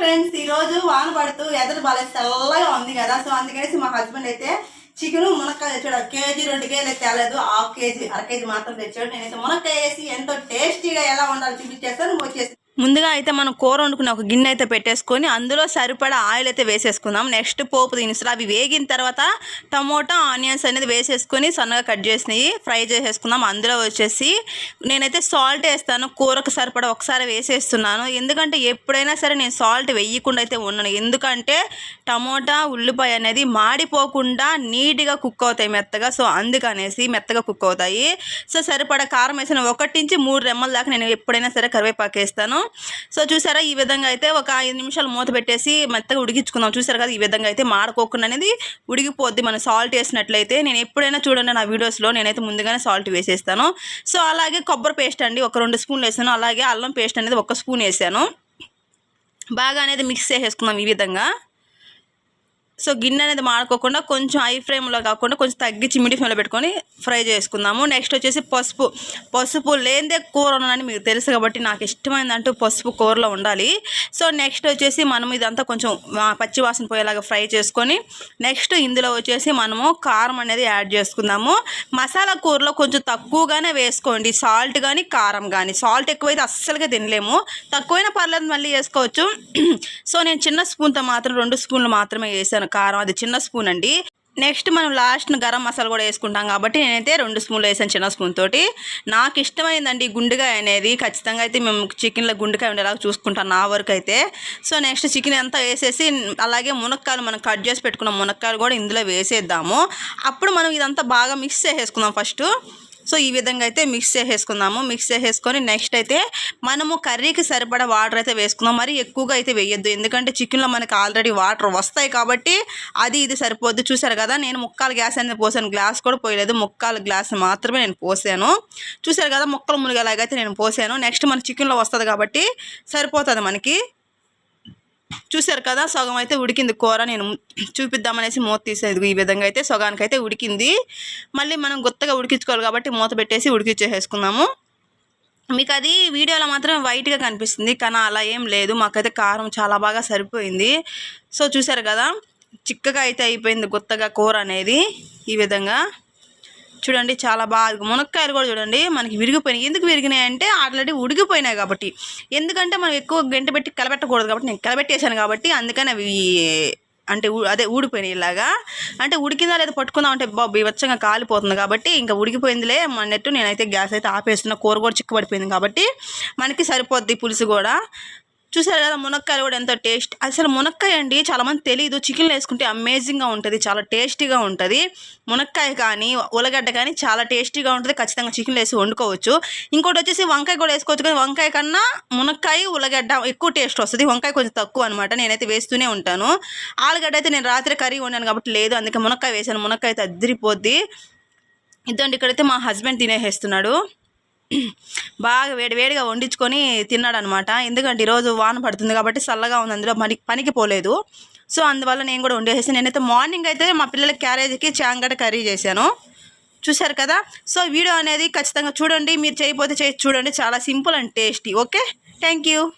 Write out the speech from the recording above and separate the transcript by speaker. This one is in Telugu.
Speaker 1: ఫ్రెండ్స్ ఈ రోజు వాన పడుతూ ఎదురు బాగా చల్లగా ఉంది కదా. సో అందుకనేసి మా హస్బెండ్ అయితే చికెన్ మునక్కాయ తెచ్చాడు. కేజీ రెండు కేజీలు తేలేదు. హాఫ్ కేజీ అర కేజీ మాత్రం తెచ్చాడు. నేనైతే మునక్కాయ వేసి ఎంతో టేస్టీగా ఎలా ఉండాలో చూపించేస్తాను. వచ్చేసి ముందుగా అయితే మనం కూర వండుకున్న ఒక గిన్నె అయితే పెట్టేసుకొని అందులో సరిపడా ఆయిల్ అయితే వేసేసుకుందాం. నెక్స్ట్ పోపు దినుసులు అవి వేగిన తర్వాత టమోటా ఆనియన్స్ అనేది వేసేసుకొని సన్నగా కట్ చేసినవి ఫ్రై చేసేసుకుందాం. అందులో వచ్చేసి నేనైతే సాల్ట్ వేస్తాను. కూరకు సరిపడా ఒకసారి వేసేస్తున్నాను. ఎందుకంటే ఎప్పుడైనా సరే నేను సాల్ట్ వేయకుండా అయితే ఉన్నాను ఎందుకంటే టమోటా ఉల్లిపాయ అనేది మాడిపోకుండా నీట్గా కుక్ అవుతాయి మెత్తగా. సో అందుకనేసి మెత్తగా కుక్ అవుతాయి. సో సరిపడా కారం వేసిన ఒకటి నుంచి మూడు రెమ్మల దాకా నేను ఎప్పుడైనా సరే కరివేపాకు వేస్తాను. సో చూసారా ఈ విధంగా అయితే ఒక ఐదు నిమిషాలు మూత పెట్టేసి మెత్తగా ఉడికించుకుందాం. చూసారు కదా ఈ విధంగా అయితే మాడకోకుండా అనేది ఉడికిపోద్ది. మనం సాల్ట్ వేసినట్లయితే నేను ఎప్పుడైనా చూడండి నా వీడియోస్లో నేనైతే ముందుగానే సాల్ట్ వేసేస్తాను. సో అలాగే కొబ్బరి పేస్ట్ అండి ఒక రెండు స్పూన్లు వేసాను. అలాగే అల్లం పేస్ట్ అనేది ఒక స్పూన్ వేసాను. బాగా అనేది మిక్స్ చేసేసుకుందాం ఈ విధంగా. సో గిన్నె అనేది మాడుకోకుండా కొంచెం ఐ ఫ్రేమ్లో కాకుండా కొంచెం తగ్గించి మిడి ఫ్లేమ్లో పెట్టుకొని ఫ్రై చేసుకుందాము. నెక్స్ట్ వచ్చేసి పసుపు. పసుపు లేనిదే కూర ఉండదని మీకు తెలుసు కాబట్టి నాకు ఇష్టమైందంటూ పసుపు కూరలో ఉండాలి. సో నెక్స్ట్ వచ్చేసి మనం ఇదంతా కొంచెం పచ్చి వాసన పోయేలాగా ఫ్రై చేసుకొని నెక్స్ట్ ఇందులో వచ్చేసి మనము కారం అనేది యాడ్ చేసుకుందాము. మసాలా కూరలో కొంచెం తక్కువగానే వేసుకోండి. సాల్ట్ కానీ కారం కానీ సాల్ట్ ఎక్కువైతే అస్సలుగా తినలేము. తక్కువైనా పర్లేదు మళ్ళీ వేసుకోవచ్చు. సో నేను చిన్న స్పూన్తో మాత్రం రెండు స్పూన్లు మాత్రమే వేసాను కారం అది చిన్న స్పూన్ అండి. నెక్స్ట్ మనం లాస్ట్ గరం మసాలా కూడా వేసుకుంటాం కాబట్టి నేనైతే రెండు స్పూన్లు వేసాను చిన్న స్పూన్ తోటి. నాకు ఇష్టమైందండి గుండెకాయ అనేది. ఖచ్చితంగా అయితే మేము చికెన్లో గుండెకాయ ఉండేలాగా చూసుకుంటాం నా వరకు అయితే. సో నెక్స్ట్ చికెన్ అంతా వేసేసి అలాగే మునక్కాయలు మనం కట్ చేసి పెట్టుకున్న మునక్కాయలు కూడా ఇందులో వేసేద్దాము. అప్పుడు మనం ఇదంతా బాగా మిక్స్ చేసేసుకుందాం ఫస్ట్ సో ఈ విధంగా అయితే మిక్స్ చేసేసుకుందాము. మిక్స్ చేసేసుకొని నెక్స్ట్ అయితే మనము కర్రీకి సరిపడా వాటర్ అయితే వేసుకుందాం. మరి ఎక్కువగా అయితే వేయొద్దు. ఎందుకంటే చికెన్లో మనకి ఆల్రెడీ వాటర్ వస్తాయి కాబట్టి అది ఇది సరిపోద్ది. చూసారు కదా నేను ముక్కాలు గ్యాస్ అనేది పోసాను. గ్లాస్ కూడా పోయలేదు. ముక్కాలు గ్లాస్ మాత్రమే నేను పోసాను. చూసారు కదా ముక్కలు మునిగేలాగైతే నేను పోసాను. నెక్స్ట్ మన చికెన్లో వస్తుంది కాబట్టి సరిపోతుంది మనకి. చూశారు కదా సగం అయితే ఉడికింది కూర. నేను చూపిద్దామనేసి మూత తీసేది. ఈ విధంగా అయితే సగానికి అయితే ఉడికింది. మళ్ళీ మనం గుత్తగా ఉడికించుకోవాలి కాబట్టి మూత పెట్టేసి ఉడికించేసేసుకుందాము మీకు అది వీడియోలో మాత్రం వైట్గా కనిపిస్తుంది. కానీ అలా ఏం లేదు. మాకైతే కారం చాలా బాగా సరిపోయింది. సో చూసారు కదా చిక్కగా అయితే అయిపోయింది గుత్తగా కూర అనేది. ఈ విధంగా చూడండి చాలా బాగా మునక్కాయలు కూడా చూడండి మనకి విరిగిపోయినాయి. ఎందుకు విరిగినాయి అంటే ఆల్రెడీ ఉడికిపోయినాయి కాబట్టి. ఎందుకంటే మనం ఎక్కువ గంట పెట్టి కలబెట్టకూడదు కాబట్టి నేను కలబెట్టేశాను కాబట్టి అందుకని అవి అంటే ఊ- అదే ఊడిపోయినాయి ఇలాగా. అంటే ఉడికిందా లేదా పట్టుకుందాం అంటే బాబు బీభత్సంగా కాలిపోతుంది కాబట్టి ఇంకా ఉడికిపోయిందిలే. అన్నట్టు నేనైతే గ్యాస్ అయితే ఆపేస్తున్నా కూర కూడా చిక్కుపడిపోయింది కాబట్టి మనకి సరిపోద్ది పులుసు కూడా. చూసారు కదా మునక్కాయలు కూడా ఎంతో టేస్ట్. అసలు మునక్కాయ అండి చాలామంది తెలియదు చికెన్లో వేసుకుంటే అమేజింగ్గా ఉంటుంది. చాలా టేస్టీగా ఉంటుంది. మునక్కాయ కానీ ఉల్లగడ్డ కానీ చాలా టేస్టీగా ఉంటుంది. ఖచ్చితంగా చికెన్లో వేసి వండుకోవచ్చు. ఇంకోటి వచ్చేసి వంకాయ కూడా వేసుకోవచ్చు కానీ వంకాయ కన్నా మునక్కాయ ఉల్లగడ్డ ఎక్కువ టేస్ట్ వస్తుంది. వంకాయ కొంచెం తక్కువ అనమాట నేనైతే వేస్తూనే ఉంటాను. ఆలుగడ్డ అయితే నేను రాత్రి కర్రీ వండాను కాబట్టి లేదు. అందుకే మునక్కాయ వేసాను. మునక్కాయ అయితే అద్దరిపోద్ది ఇదండి ఇక్కడైతే మా హస్బెండ్ తినేసేస్తున్నాడు. బాగా వేడివేడిగా వండించుకొని తిన్నాడు అనమాట ఎందుకంటే ఈరోజు వాన పడుతుంది కాబట్టి చల్లగా ఉంది అందులో పని పనికి పోలేదు. సో అందువల్ల నేను కూడా వండేసి నేనైతే మార్నింగ్ అయితే మా పిల్లల క్యారేజీకి చాంగట కర్రీ చేశాను. చూశారు కదా? సో వీడియో అనేది ఖచ్చితంగా చూడండి మీరు చేయకపోతే చేసి చూడండి. చాలా simple and tasty. Okay? Thank you.